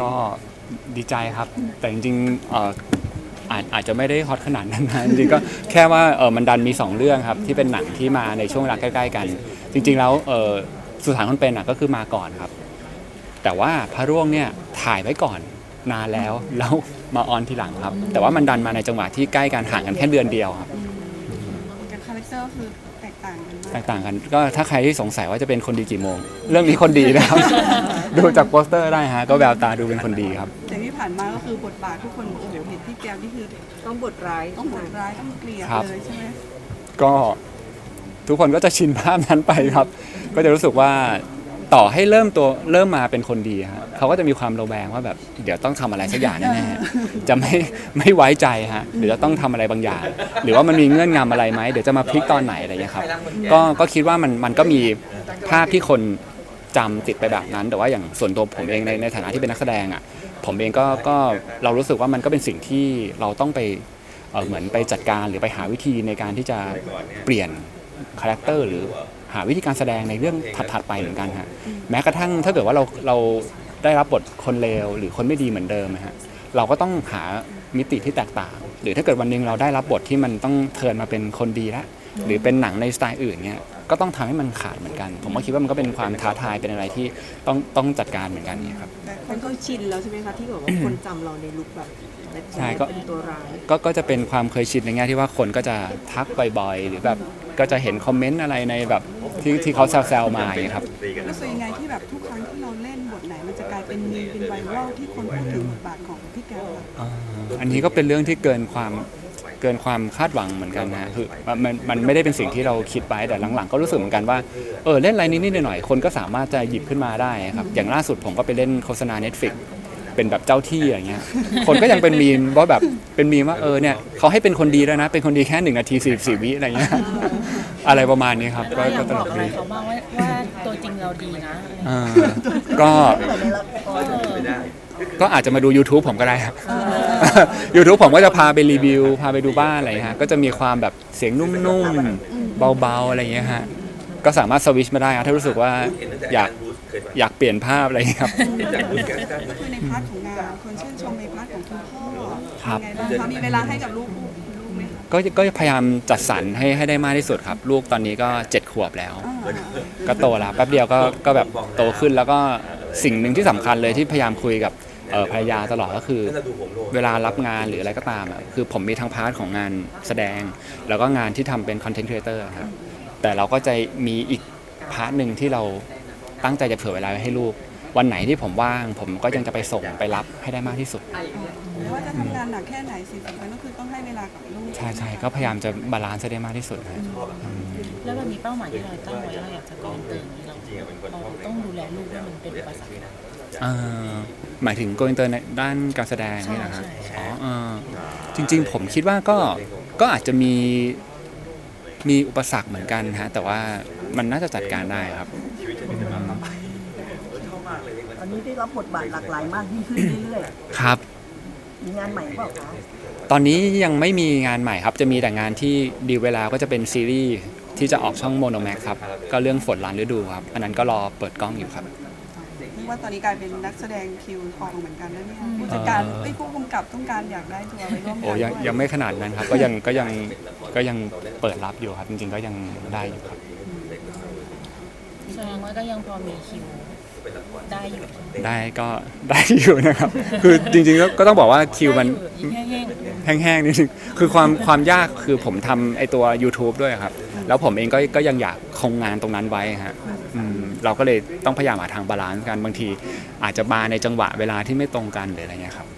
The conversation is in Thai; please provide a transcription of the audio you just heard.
ก็ดีใจครับ แต่จริงๆเอ่ออาจอาจจะไม่ได้ฮอตขนาดนั้นนะจริงๆก็แค่ว่าเออมันดันมี 2 เรื่องครับ ที่เป็นหนังที่มาในช่วงเวลาใกล้ ๆ กัน จริง ๆ แล้วเออสุสานคนเป็นอะก็คือมาก่อนครับ แต่ว่าพระร่วงเนี่ยถ่ายไว้ก่อนนานแล้วแล้วมาออนทีหลังครับ แต่ว่ามันดันมาในจังหวะที่ใกล้กันห่างกันแค่เดือนเดียวครับ กับคาแรคเตอร์คือแตกต่างกันแตมากกต่างกันก็ถ้าใครที่สงสัยว่าจะเป็นคนดีกี่โมง เรื่องนี้คนดีนะครับ ดูจากโปสเตอร์ได้ฮะก็แววตาดูเป็นคนดีครับแต่ที่ผ่านมาก็คือบทบาททุกคนโอ้โหเห็นพี่แก้วนี่คือต้องบทร้ายต้องบทร้ายต้องเกลียดครับ เลยใช่ไหมก็ทุกคนก็จะชินภาพนั้นไปครับ ก็จะรู้สึกว่า ต่อให้เริ่มตัวเริ่มมาเป็นคนดีฮะเขาก็จะมีความระแวงว่าแบบเดี๋ยวต้องทำอะไรสักอย่างแน่ๆจะไม่ไม่ไว้ใจฮะเดี๋ยวจะต้องทำอะไรบางอย่าง หรือว่ามันมีเงื่อนงำอะไรไหมเดี๋ยวจะมาพลิกตอนไหนอะไรอย่างเงี้ยครับก็ก็คิดว่ามันมันก็มีภาพที่คนจำติดไปแบบนั้น แต่ว่าอย่างส่วนตัวผมเองในในฐานะที่เป็นนักแสดงอะผมเองก็ก็เรารู้สึกว่ามันก็เป็นสิ่งที่เราต้องไปเอ่อเหมือนไปจัดการหรือไปหาวิธีในการที่จะเปลี่ยนคาแรคเตอร์หรือ หาวิธีการแสดงในเรื่องถัดๆไปเหมือนกันฮะแม้กระทั่งถ้าเกิดว่าเราเราได้รับบทคนเลวหรือคนไม่ดีเหมือนเดิมนะฮะเราก็ต้องหามิติที่แตกต่าง หรือถ้าเกิดวันหนึงเราได้รับบทที่มันต้องเทิร์นมาเป็นคนดีแล้วหรือเป็นหนังในสไตล์อื่นเนี่ยก็ต้องทำให้มันขาดเหมือนกัน ผมก็คิดว่ามันก็เป็นความท้าทายเป็นอะไรที่ต้องต้องจัดการเหมือนกันเนี่ยครับแต่คมันนก็ชินแล้วใช่ไหมคะที่แบบว่าคนจำเราในลุคแบบแบดใช่บอยก็เป็นตัวร้ายก็ก็จะเป็นความเคยชินในแง่ที่ว่าคนก็จะทักบ่อยๆ หรือแบบก็จะเห็นคอมเมนต์อะไรในแบบ ที่ที่เขาแซวๆมาอย่างเงี้ยครับ รู้สึกยังไงที่แบบทุกครั้งที่เราเล่นบทไหนมันจะกลายเป็นมีมเป็นไวรัลที่คนพูดถึงบทบาทของพี่แก้วอะอ่าอันนี้ก็เป็นเรื่องที่เกินความเกินความคาดหวังเหมือนกันนะคือมันมันมันไม่ได้เป็นสิ่งที่เราคิดไว้แต่หลังๆ ก็รู้สึกเหมือนกันว่าเออเล่นอะไรนิดๆหน่อยๆคนก็สามารถจะหยิบขึ้นมาได้ครับอย่างล่าสุดผมก็ไปเล่นโฆษณา Netflix เป็นแบบเจ้าที่อย่างเงี้ย คนก็ยังเป็นมีมว่าแบบเป็นมีมว่าเออเนี่ยเขาให้เป็นคนดีแล้วนะ เป็นคนดีแค่หนึ่งนาทีสี่สี่วิอะไรเงี้ย อะไรประมาณนี้ครับก็เราอยาก็กตบลอกกอะไรดีเขาบ้างว่าว่าตัวจริงเราดีนะอะไรอย่างเงี้ยอ่าก็ก็อาจจะมาดู YouTube ผมก็ได้ครับ YouTube ผมก็จะพาไปรีวิว พาไปดูบ้านอะไรฮะก็จะมีความแบบเสียงนุ่มๆ เบาๆ อะไรอย่างเงี้ยฮะก็สามารถสวิชมาได้ครับถ้ารู้สึกว่าอยากอยากเปลี่ยนภาพอะไรอย่างเงี้ยครับก็คือในพาร์ทของงานคนชื่นชมในพาร์ทของคุณพ่อครับ ยังไงบ้างคะมีเวลาให้กับลูกลู กไหมคะก็ก็พยายามจัดสรรให้ให้ได้มากที่สุดครับ ลูกตอนนี้ก็เจ็ดขวบแล้วอ่าก็โตแล้วแป๊บเดียวก็ก็แบบโตขึ้นแล้วก็สิ่งหนึ่งที่สำคัญเลยที่พยายามคุยกับเอ่อภรรยาตลอดก็คือ เวลารับงานหรืออะไรก็ตามอะคือผมมีทั้งพาร์ทของงานแสดง แล้วก็งานที่ทำเป็นคอนเทนต์ครีเอเตอร์ครับแต่เราก็จะมีอีกพาร์ทหนึ่งที่เราตั้งใจจะเผื่อเวลาไว้ให้ลูก วันไหนที่ผมว่าง ผมก็ยังจะไปส่งไปรับให้ได้มากที่สุด ไม่ว่าจะทำงานหนักแค่ไหนสิ่งสำคัญก็คือต้องให้เวลากับลูกใช่ใช่ก็พยายามจะบาลานซ์ให้ได้มากที่สุดครับแล้วเรามีเป้าหมายที่เราตั้งไว้เราอยากจะกองเติมนี้เราเราต้องดูแลลูกด้วยมันเป็นอุปสรรคเอ่อหมายถึงโกอินเตอร์ในด้านการแสดงนี่นะครับใช่ใช่ อ๋อเออจริง ๆ ผมคิดว่าก็ก็อาจจะมีมีอุปสรรคเหมือนกันฮะแต่ว่ามันน่าจะจัดการได้ครับต อนนี้ได้รับบทบาทหลากหลายมากยิ่งขึ้นเรื่อยครับ ๆ มีงานใหม่เปล่าคะตอนนี้ยังไม่มีงานใหม่ครับ จะมีแต่งานที่ดีลเวลาก็จะเป็นซีรีส์ที่จะออกช่องโมโนแม็กครับ ก็เรื่องฝนลานฤดูครับ อันนั้นก็รอเปิดกล้องอยู่ครับเรียกว่าตอนนี้กลายเป็นนักแสดงคิวทองเหมือนกันนะเนี่ยผู้จัดการไอ้ยผู้กำกับต้องการอยากได้ตัวไปร่วมงานโอ้ยังยังไม่ขนาดนั้นครับ ก็ยังก็ยังก็ยังเปิดรับอยู่ครับ จริงๆก็ยังได้อยู่ครับ แสดงว่าก็ยังพอมีคิว ได้อยู่ ได้ก็ได้อยู่นะครับ คือจริงๆก็ก็ต้องบอกว่าคิวมันได้อยู่แห้งแห้งๆนิดนึงคือความความยากคือผมทำไอตัว YouTube ด้วยครับ แล้วผมเองก็ก็ยังอยากคงงานตรงนั้นไว้ฮะอืมเราก็เลยต้องพยายามหาทางบาลานซ์กันบางที อาจจะมาในจังหวะเวลาที่ไม่ตรงกันหรืออะไรเงี้ยครับ